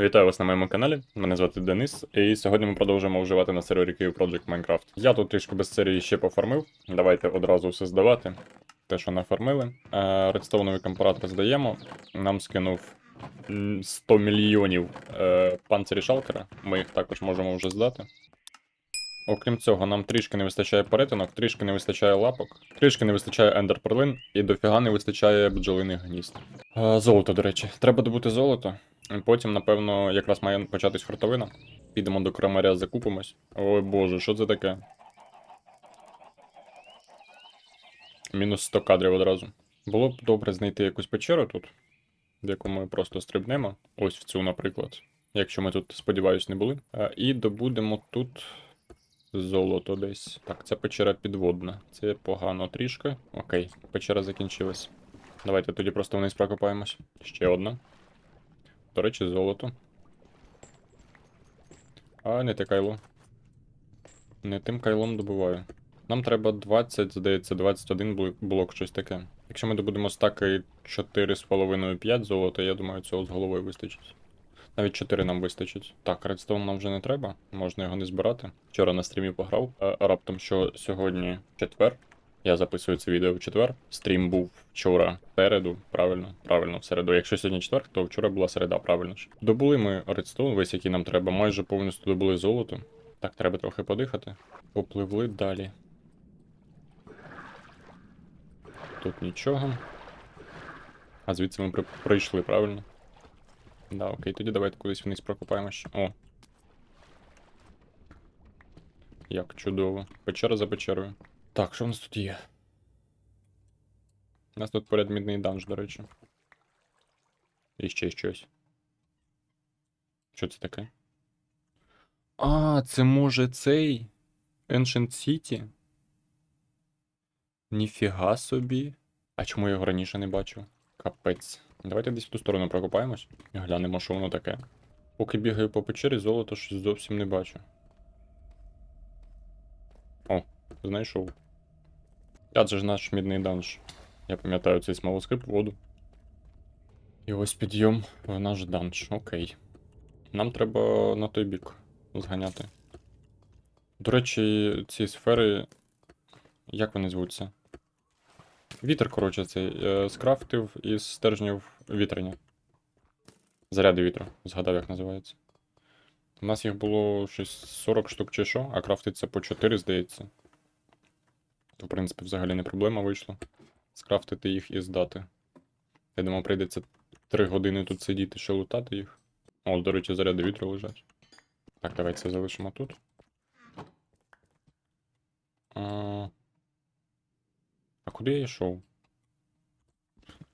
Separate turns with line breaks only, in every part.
Вітаю вас на моєму каналі. Мене звати Денис, і сьогодні ми продовжуємо вживати на сервері Київ Project Minecraft. Я тут трішки без серії ще пофармив. Давайте одразу все здавати. Те, що нафармили. Редстоунові Редстоуновий компаратор здаємо. Нам скинув 100 мільйонів е, панцирі шалкера. Ми їх також можемо вже здати. Окрім цього, нам трішки не вистачає перетинок, трішки не вистачає лапок, трішки не вистачає ендерперлин і дофіга не вистачає бджолиних гнізд. Е, Золото, до речі, треба добути золото. Потім, напевно, якраз має початись фортовина. Підемо до крамаря, закупимось. Ой боже, що це таке? Мінус 100 кадрів одразу. Було б добре знайти якусь печеру тут, в яку ми просто стрибнемо. Ось в цю, наприклад. Якщо ми тут, сподіваюсь, не були. Е, І добудемо тут золото десь. Так, ця печера підводна. Це погано трішки. Окей, печера закінчилась. Давайте тоді просто вниз прокопаємось. Ще одна. До речі, золото. А, не те кайло. Не тим кайлом добуваю. Нам треба 20, здається, 21 блок- блок, щось таке. Якщо ми добудемо стаки 4,5-5 золота, я думаю, цього з головою вистачить. Навіть 4 нам вистачить. Так, редстоун нам вже не треба, можна його не збирати. Вчора на стрімі пограв. А раптом, що сьогодні четвер. Я записую це відео в четвер. Стрім був вчора середу. Правильно, правильно, в середу. Якщо сьогодні четвер, то вчора була середа, правильно ж. Добули ми редстоун, весь який нам треба, майже повністю добули золото. Так, треба трохи подихати. Попливли далі. Тут нічого. А звідси ми при... прийшли, правильно? Да, окей, тоді давайте кудись вниз прокопаємо ще. О. Як чудово. Печера за печерою. Так, що в нас тут є? У нас тут поряд мідний данж, до речі. І ще щось. Що це таке? А, це може цей Ancient City? Ніфіга собі. А чому я його раніше не бачив? Капець. Давайте десь в ту сторону прокопаємось глянемо, що воно таке. Поки бігаю по печері, золото щось зовсім не бачу. О, знайшов. Це ж наш мідний данж. Я пам'ятаю цей смолоскип воду. І ось підйом в наш данж. Окей. Нам треба на той бік зганяти. До речі, ці сфери. Як вони звуться? Вітер, коротше, цей. е, Скрафтив із стержнів вітрення. Заряди вітру. Згадав, як називається. У нас їх було щось 40 штук чи що, а крафтиться по 4, здається. То, в принципі, взагалі не проблема вийшла. Скрафтити їх і здати. Я думав, прийдеться 3 години тут сидіти, ще лутати їх. О, до речі, заряди вітру лежать. Так, давайте це залишимо тут. А, а куди я йшов?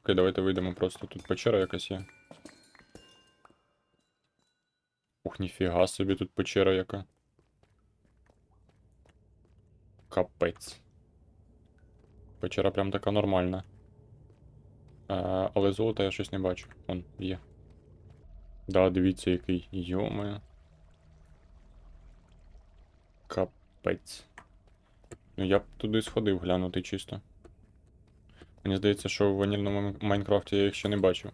Окей, давайте вийдемо просто. Тут печера якась є. Ух, ніфіга собі тут печера яка. Капець. Печера прям така нормальна. А, але золота я щось не бачу. Вон, є. Да, дивіться, який. Йоме. Капець. Ну я б туди сходив глянути чисто. Мені здається, що в ванільному Майнкрафті я їх ще не бачив.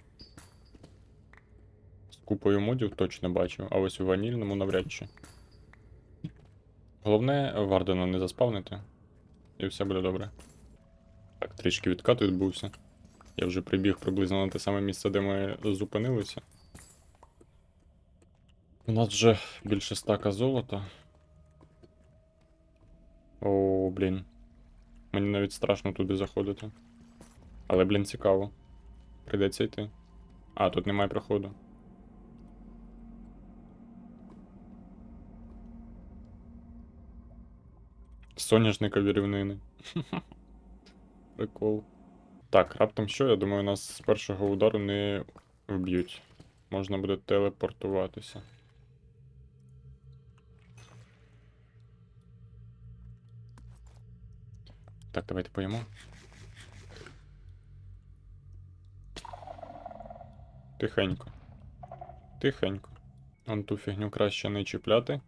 З купою модів точно бачив, а ось у ванільному навряд чи. Головне, Вардена не заспавнити. І все буде добре. Так, трішки відкат відбувся. Я вже прибіг приблизно на те саме місце, де ми зупинилися. У нас вже більше стака золота. О, блін. Мені навіть страшно туди заходити. Але, блін, цікаво. Прийдеться йти. А, тут немає проходу. Соняшникові рівнини. Прикол. Так, раптом що? Я думаю, нас з першого удару не вб'ють. Можна буде телепортуватися. Так, давайте поїмо. Тихенько. Тихенько. Он ту фігню краще не чіпляти.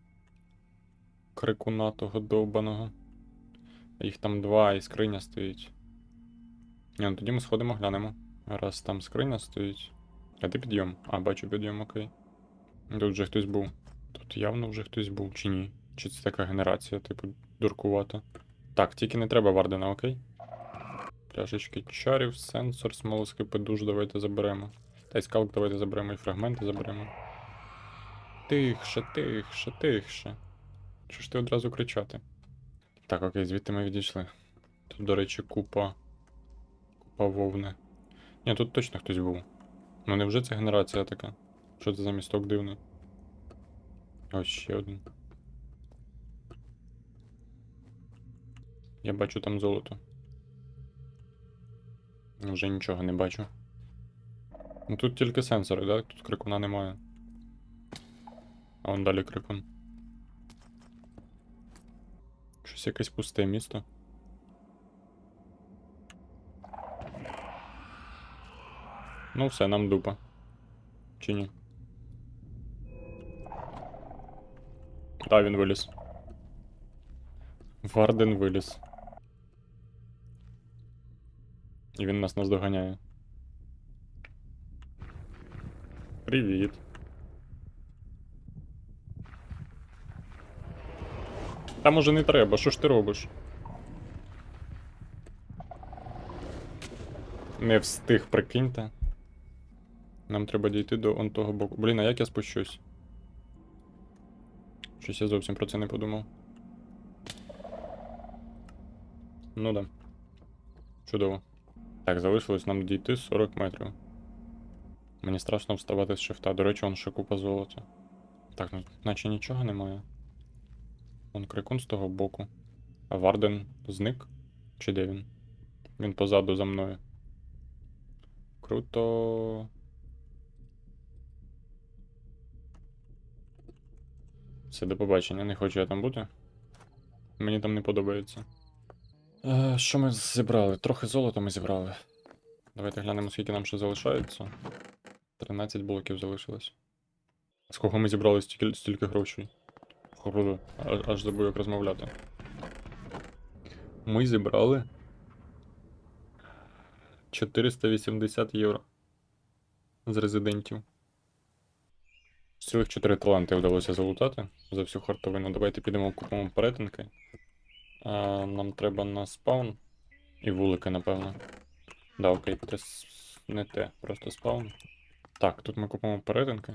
Крикуна того довбаного. Їх там два і скриня стоїть. Ні, ну тоді ми сходимо, глянемо. Раз там скриня стоїть. А ти підйом. А, бачу підйом, окей. Тут вже хтось був. Тут явно вже хтось був, чи ні? Чи це така генерація, типу, дуркувата. Так, тільки не треба Вардена, окей? Пляшечки чарів, сенсор, смолоскипи душ давайте заберемо. Та й скалк давайте заберемо, і фрагменти заберемо. Тихше, тихше, тихше. Що ж ти одразу кричати? Так, окей, звідти ми відійшли. Тут, до речі, купа. Купа вовни. Ні, тут точно хтось був. Ну невже це генерація така? Що це за місток дивний? Ось ще один. Я бачу там золото. Вже нічого не бачу. Ну тут тільки сенсори, так? Тут крикуна немає. А вон далі крикун. Щось якесь пусте місто. Ну все, нам дупа. Чи ні? Та, він виліз. Варден виліз. І він нас наздоганяє. Привіт. Та може не треба, що ж ти робиш? Не встиг, прикиньте. Нам треба дійти до он того боку. Блін, а як я спущусь? Щось я зовсім про це не подумав. Ну да. Чудово. Так, залишилось нам дійти 40 метрів. Мені страшно вставати з шифта. До речі, он ще купа золота. Так, ну наче нічого немає. Вон крикун з того боку. А Варден зник? Чи де він? Він позаду за мною. Круто. Все, до побачення, не хочу я там бути. Мені там не подобається. Е, що ми зібрали? Трохи золота ми зібрали. Давайте глянемо, скільки нам ще залишається. 13 блоків залишилось. З кого ми зібрали стільки, стільки грошей? Аж, аж забув як розмовляти. Ми зібрали 480 євро з резидентів. Цілих 4 таланти вдалося залутати за всю хартовину. Давайте підемо купимо перетинки. А, нам треба на спаун і вулики, напевно. Да, окей, це не те, просто спаун. Так, тут ми купимо перетинки.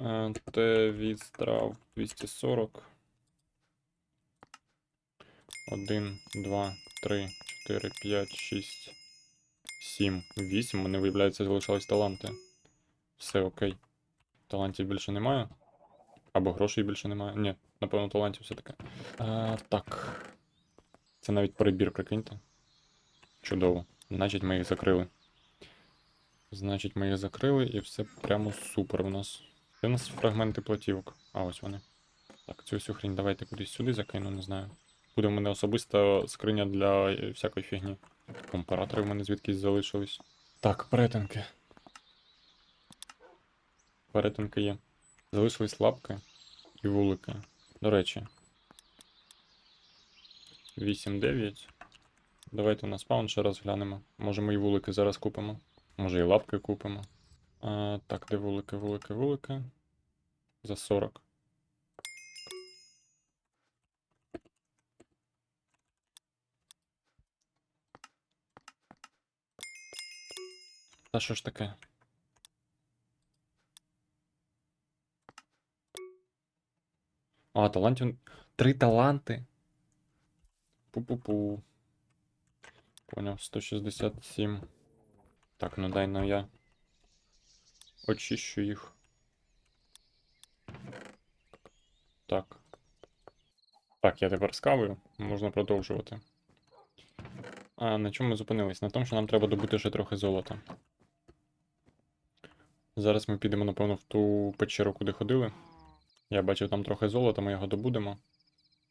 Е, Те від страв 240. 1, 2, 3, 4, 5, 6, 7, 8. Мене виявляється, залишались таланти. Все окей. Талантів більше немає. Або грошей більше немає. Ні, напевно, талантів все-таки. А, так. Це навіть перебір, прикиньте. Чудово. Значить, ми їх закрили. Значить, ми їх закрили і все прямо супер у нас. Де у нас фрагменти платівок? А, ось вони. Так, цю всю хрінь давайте кудись сюди закину, не знаю. Буде в мене особиста скриня для е, всякої фігні. Компаратори в мене звідкись залишились. Так, перетинки. Перетинки є. Залишились лапки і вулики. До речі. 8-9. Давайте на спаун ще раз глянемо. Може ми і вулики зараз купимо. Може і лапки купимо. А, так, де вулики, вулики, вулики. За 40. Та що ж таке? А, талантів. Три таланти. Пу-пу-пу. Поняв, 167. Так, ну дай ну я. Очищу їх. Так. Так, я тепер скавую. Можна продовжувати. А на чому ми зупинились? На тому, що нам треба добути ще трохи золота. Зараз ми підемо, напевно, в ту печеру, куди ходили. Я бачив там трохи золота, ми його добудемо.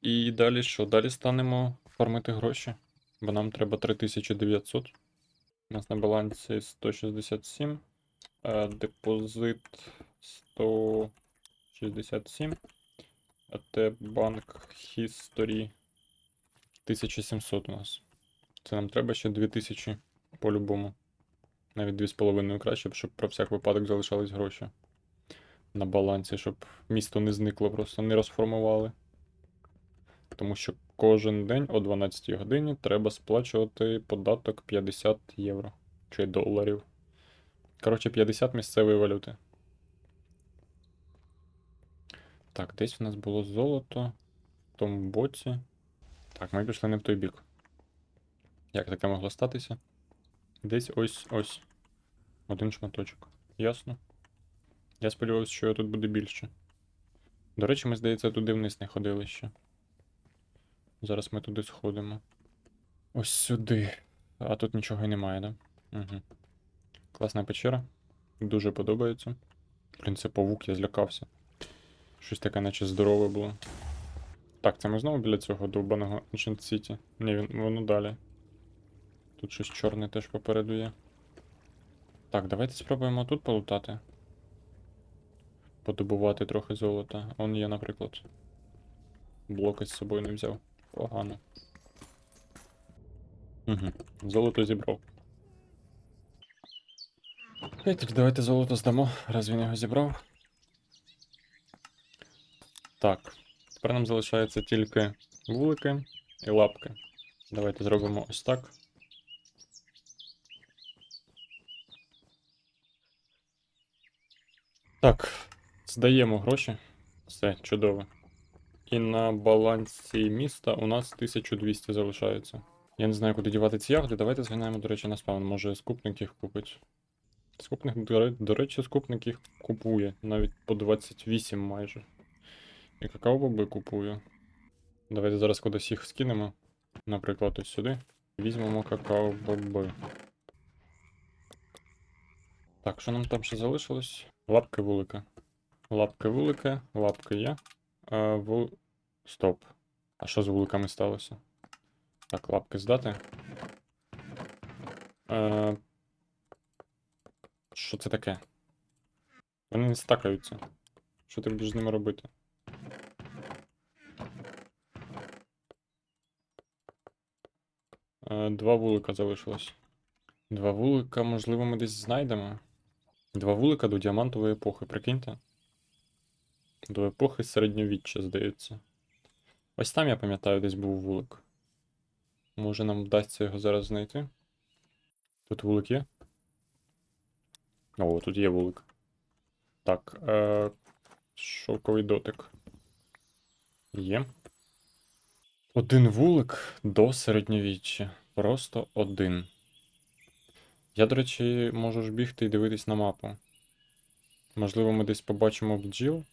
І далі що? Далі станемо фармити гроші. Бо нам треба 3900. У нас на балансі 167. е, Депозит 167. А те банк History 1700 у нас. Це нам треба ще 2000 по-любому. Навіть 2,5 краще, щоб про всяк випадок залишались гроші на балансі, щоб місто не зникло, просто не розформували. Тому що кожен день о 12 годині треба сплачувати податок 50 євро чи доларів. Коротше, 50 місцевої валюти. Так, десь в нас було золото в тому боці. Так, ми пішли не в той бік. Як таке могло статися? Десь ось ось. Один шматочок. Ясно. Я сподіваюся, що тут буде більше. До речі, ми, здається, туди вниз не ходили ще. Зараз ми туди сходимо. Ось сюди. А тут нічого й немає, да? Угу. Класна печера. Дуже подобається. Блін, це павук, я злякався. Щось таке, наче здорове було. Так, це ми знову біля цього довбаного Ancient City. Ні, він, воно далі. Тут щось чорне теж попереду є. Так, давайте спробуємо тут полутати. Подобувати трохи золота. Он є, наприклад. Блоки з собою не взяв. Погано. Угу. Золото зібрав. Окей, давайте золото здамо, раз він його зібрав. Так. Тепер нам залишається тільки вулики і лапки. Давайте зробимо ось так. Так, здаємо гроші. Все, чудово. І на балансі міста у нас 1200 залишається. Я не знаю, куди дівати ці ягоди. Давайте зганяємо, до речі, на спаун. Може, скупник їх купить. Скупник, до, речі, скупник їх купує. Навіть по 28 майже. І какао-боби купую. Давайте зараз кудись їх скинемо. Наприклад, ось сюди. Візьмемо какао-боби. Так, що нам там ще залишилось? Лапки вулика. Лапки вулика, лапки є. А, вул... Стоп. А що з вуликами сталося? Так, лапки здати. Е... Що це таке? Вони не стакаються. Що ти будеш з ними робити? Е, Два вулика залишилось. Два вулика, можливо, ми десь знайдемо. Два вулика до діамантової епохи, прикиньте. До епохи середньовіччя, здається. Ось там, я пам'ятаю, десь був вулик. Може нам вдасться його зараз знайти. Тут вулик є? О, тут є вулик. Так, е... шовковий дотик. Є. Один вулик до середньовіччя. Просто один. Я, до речі, можу ж бігти і дивитись на мапу. Можливо, ми десь побачимо бджіл.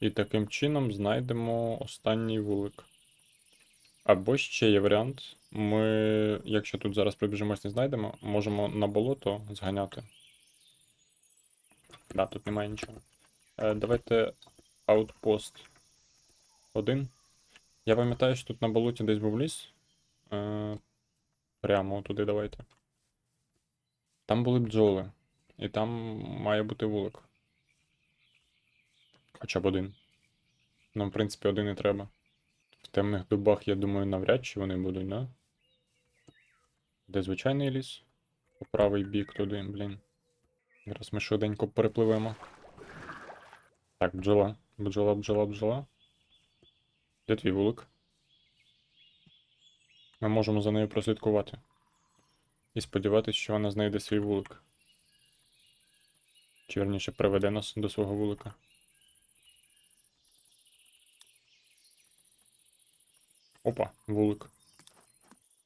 І таким чином знайдемо останній вулик. Або ще є варіант. Ми, якщо тут зараз прибіжимось, не знайдемо, можемо на болото зганяти. Да, тут немає нічого. Е, давайте Outpost 1. Я пам'ятаю, що тут на болоті десь був ліс. Е, прямо туди давайте. Там були бджоли. І там має бути вулик. Хоча б один. Нам, в принципі, один і треба. В темних дубах, я думаю, навряд чи вони будуть, да? Де звичайний ліс? По правий бік туди, блін. Зараз ми швиденько перепливемо. Так, бджола. Бджола, бджола, бджола. Де твій вулик? Ми можемо за нею прослідкувати. І сподіватися, що вона знайде свій вулик. Чи верніше приведе нас до свого вулика. Опа, вулик.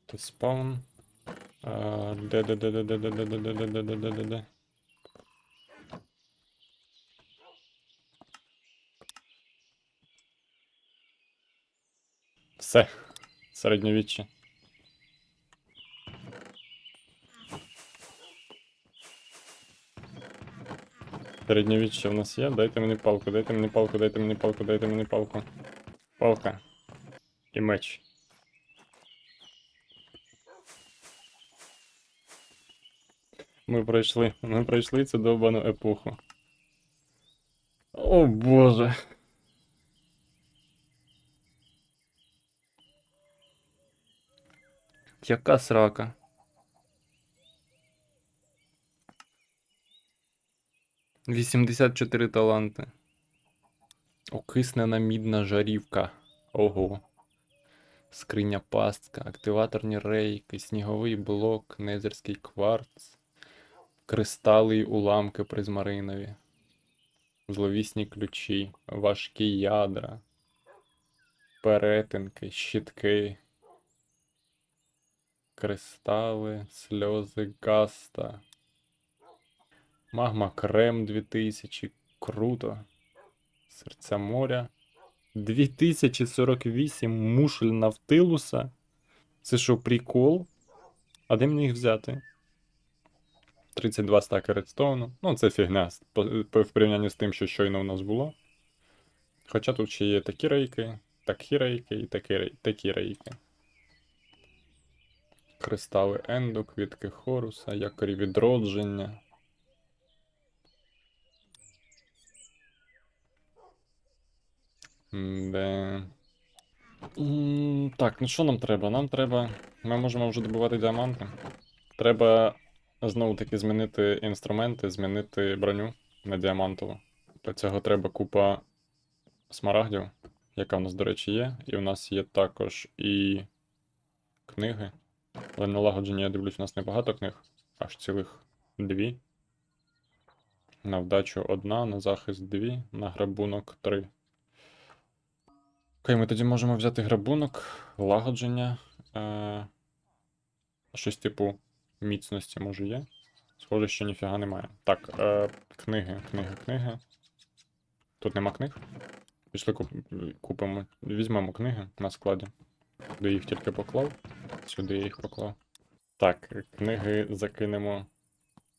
Це спаун. Де, де, де, де, де, де, де, де, де, де, де, де, де, де. Все. Середньовіччя. Середньовіччя в нас є. Дайте мені палку, дайте мені палку, дайте мені палку, дайте мені палку. Палка. І меч. Ми пройшли. Ми пройшли цю довбану епоху. О боже. Яка срака. 84 таланти. Окиснена мідна жарівка. Ого. Скриня пастка, активаторні рейки, сніговий блок, незерський кварц, кристали й уламки призмаринові, зловісні ключі, важкі ядра, перетинки, щитки, кристали, сльози гаста, магма крем 2000, круто, серця моря. 2048 мушель Навтилуса. Це що, прикол? А де мені їх взяти? 32 стаки редстоуну. Ну, це фігня в порівнянні з тим, що щойно у нас було. Хоча тут ще є такі рейки, такі рейки і такі, такі рейки. Кристали Ендо, квітки Хоруса, якорі відродження. Де... Так, ну що нам треба? Нам треба. Ми можемо вже добувати діаманти. Треба знову таки змінити інструменти, змінити броню на діамантову. Для цього треба купа смарагдів, яка в нас, до речі, є. І у нас є також і книги. Але налагодження, я дивлюсь, у нас небагато книг, аж цілих дві. На вдачу одна, на захист дві, на грабунок три. Окей, ми тоді можемо взяти грабунок, лагодження. Е... Щось типу міцності, може, є. Схоже, що ніфіга немає. Так, е... книги, книги, книги. Тут нема книг. Пішли куп... купимо. Візьмемо книги на складі. Куди їх тільки поклав. Сюди я їх поклав. Так, книги закинемо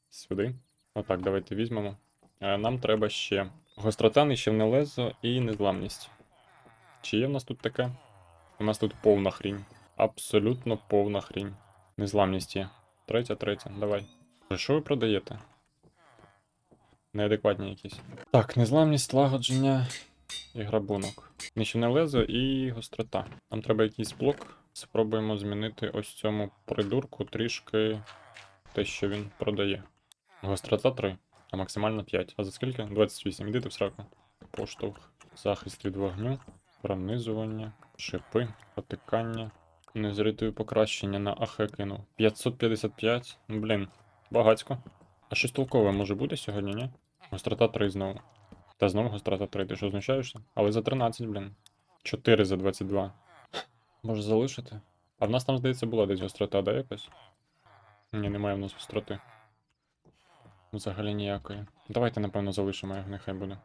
сюди. Отак, давайте візьмемо. Е, Нам треба ще гострота, нищівне лезо і незламність. Чи є в нас тут таке? У нас тут повна хрінь. Абсолютно повна хрінь. Незламність є. Третя, третя, давай. Що ви продаєте? Неадекватні якісь. Так, незламність, лагодження і грабунок. Нищівне лезо і гострота. Нам треба якийсь блок. Спробуємо змінити ось цьому придурку трішки те, що він продає. Гострота 3, а максимально 5. А за скільки? 28. Іди ти в сраку. Поштовх. Захист від вогню, пронизування, шипи, потикання. Незритою покращення на АХ кинув. 555. Ну, Блін, багацько. А щось толкове може бути сьогодні, ні? Гострота 3 знову. Та знову гострота 3, ти що знущаєшся? Але за 13, блін. 4 за 22. Може залишити? А в нас там, здається, була десь гострота, да, якась? Ні, немає в нас гостроти. Взагалі ніякої. Давайте, напевно, залишимо їх, нехай буде.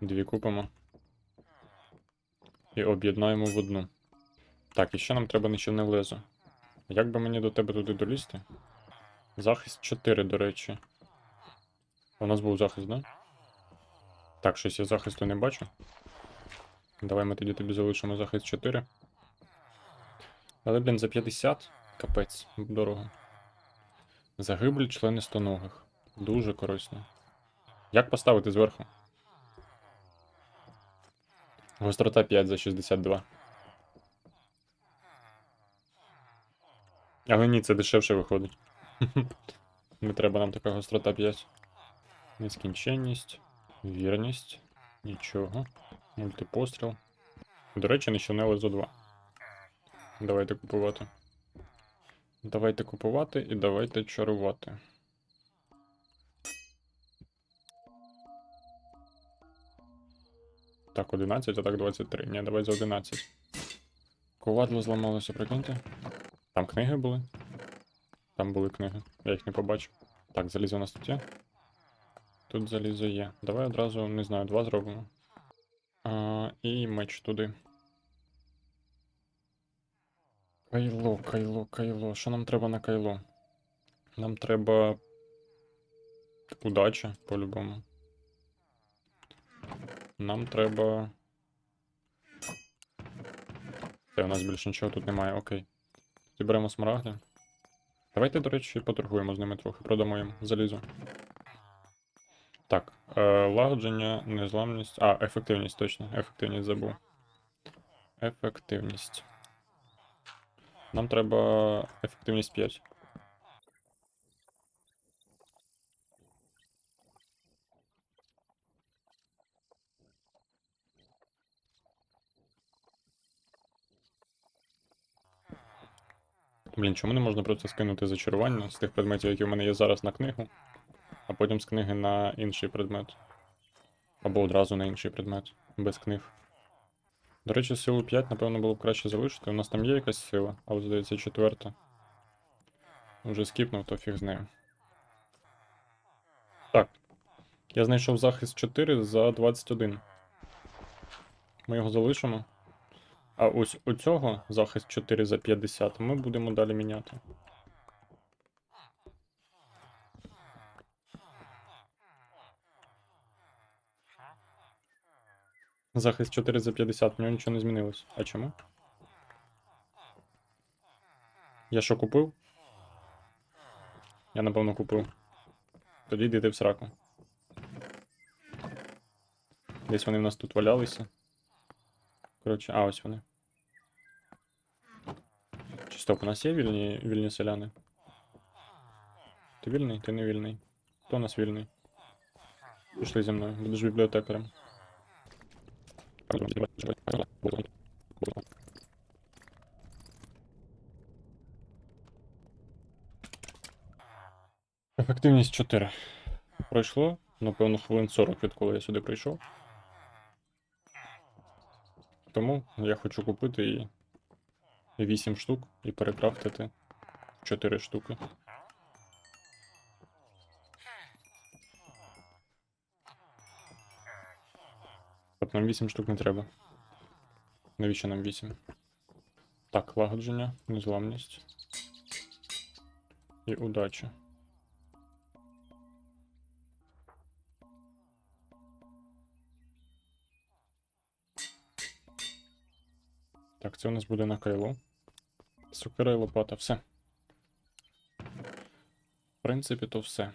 Дві купимо. І об'єднаємо в одну. Так, і ще нам треба нічівне лезо. Як би мені до тебе туди долізти? Захист 4, до речі. У нас був захист, да? Так, щось я захисту не бачу. Давай ми тоді тобі залишимо захист 4. Але, блін, за 50. Капець, дорого. Загибель члени стоногих. Дуже корисно. Як поставити зверху? Гострота 5 за 62. Але ні, це дешевше виходить. Не треба нам така гострота 5. Нескінченність, вірність, нічого. Мультипостріл. До речі, нещодавно лезо 2. Давайте купувати. Давайте купувати і давайте чарувати. Так, 11, а так 23. Ні, давай за 11. Ковадло зламалося, прикиньте. Там книги були. Там були книги. Я їх не побачив. Так, залізо у нас тут є. Тут залізо є. Давай одразу, не знаю, два зробимо. А, і меч туди. Кайло, кайло, кайло. Що нам треба на кайло? Нам треба. Удача, по-любому. Нам треба. Та у нас більше нічого тут немає, окей. Зіберемо смарагди. Давайте, до речі, поторгуємо з ними трохи, продамо їм залізо. Так, е, лагодження, незламність. А, ефективність, точно. Ефективність забув. Ефективність. Нам треба ефективність 5. Блін, чому не можна просто скинути зачарування з тих предметів, які в мене є зараз на книгу, а потім з книги на інший предмет. Або одразу на інший предмет, без книг. До речі, силу 5, напевно, було б краще залишити. У нас там є якась сила, але здається, четверта. Вже скіпнув, то фіг з нею. Так. Я знайшов захист 4 за 21. Ми його залишимо. А ось у цього захист 4 за 50 ми будемо далі міняти. Захист 4 за 50, в нього нічого не змінилось. А чому? Я що купив? Я напевно купив. Тоді йдите в сраку. Десь вони в нас тут валялися. Коротше, а ось вони. Чи стоп, у нас є вільні, вільні селяни? Ти вільний? Ти не вільний. Хто у нас вільний? Пішли зі мною, будеш бібліотекарем. Ефективність 4. Пройшло, напевно, хвилин 40, відколи я сюди прийшов. Тому я хочу купити її 8 штук і перекрафтити 4 штуки. От нам 8 штук не треба. Навіщо нам 8? Так, лагодження, незламність. І удача. Так, це у нас буде на кайло. Сокира і лопата, все. В принципі, то все.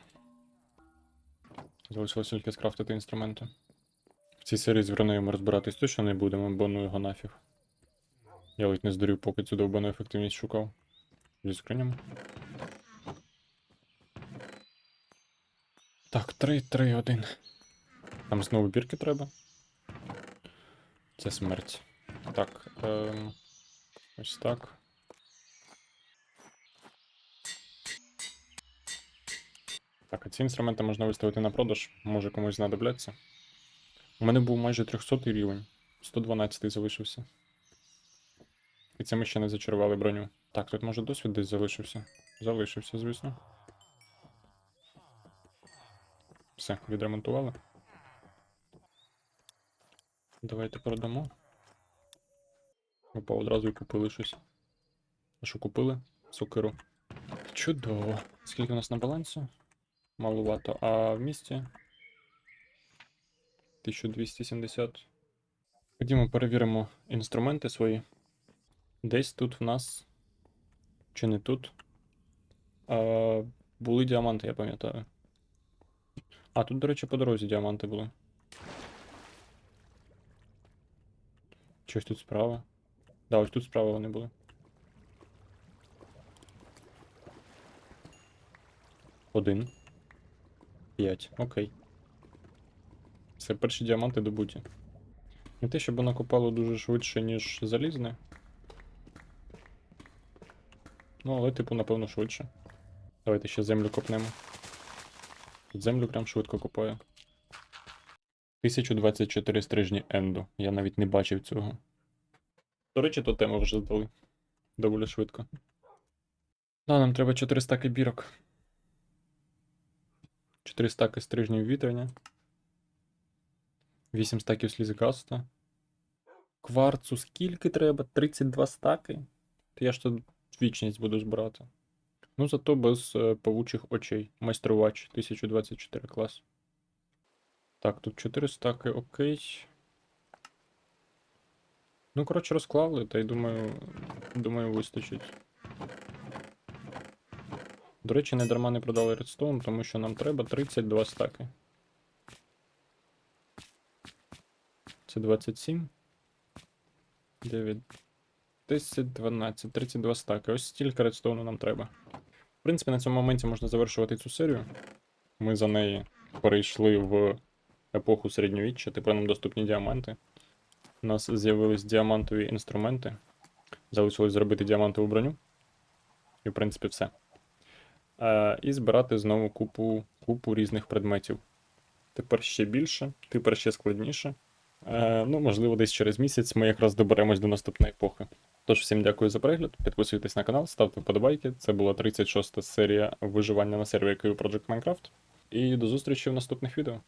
Залишилось тільки скрафтити інструменти. В цій серії з Вранею ми розбиратись точно не будемо, бо ну його нафіг. Я ледь не здурів, поки цю довбану ефективність шукав. Зі скринями. Так, 3, 3, 1. Там знову бірки треба. Це смерть. Так, ем, ось так. Так, а ці інструменти можна виставити на продаж, може комусь знадобляться. У мене був майже 300 рівень, 112 залишився. І це ми ще не зачарували броню. Так, тут може досвід десь залишився. Залишився, звісно. Все, відремонтували. Давайте продамо. Опа, одразу і купили щось. А що купили? Сокиру. Чудово. Скільки у нас на балансі? Малувато. А в місті? 1270. Ходімо перевіримо інструменти свої. Десь тут в нас. Чи не тут? А, були діаманти, я пам'ятаю. А, тут, до речі, по дорозі діаманти були. Щось тут справа. Да, ось тут справа вони були. Один. П'ять. Окей. Це перші діаманти добуті. Не те, щоб воно копало дуже швидше, ніж залізне. Ну, але, типу, напевно, швидше. Давайте ще землю копнемо. Тут землю прям швидко копає. 1024 стрижні Енду. Я навіть не бачив цього. До речі, то тему вже здали. Доволі швидко. Да, нам треба 4 стаки бірок. 4 стаки стрижнів вітряня. 8 стаків слізикаста. Кварцу скільки треба? 32 стаки? То я ж тут вічність буду збирати. Ну, зато без е, павучих очей. Майструвач 1024 клас. Так, тут 4 стаки, окей. Ну, коротше, розклали, та й думаю, думаю, вистачить. До речі, не дарма не продали редстоун, тому що нам треба 32 стаки. Це 27. 9. 10, 12, 32 стаки. Ось стільки редстоуну нам треба. В принципі, на цьому моменті можна завершувати цю серію. Ми за неї перейшли в епоху середньовіччя, тепер нам доступні діаманти. У нас з'явились діамантові інструменти. Залишилось зробити діамантову броню. І, в принципі, все. Е, і збирати знову купу, купу різних предметів. Тепер ще більше, тепер ще складніше. Е, ну, можливо, десь через місяць ми якраз доберемось до наступної епохи. Тож, всім дякую за перегляд. Підписуйтесь на канал, ставте вподобайки. Це була 36 серія виживання на сервері Project Minecraft. І до зустрічі в наступних відео.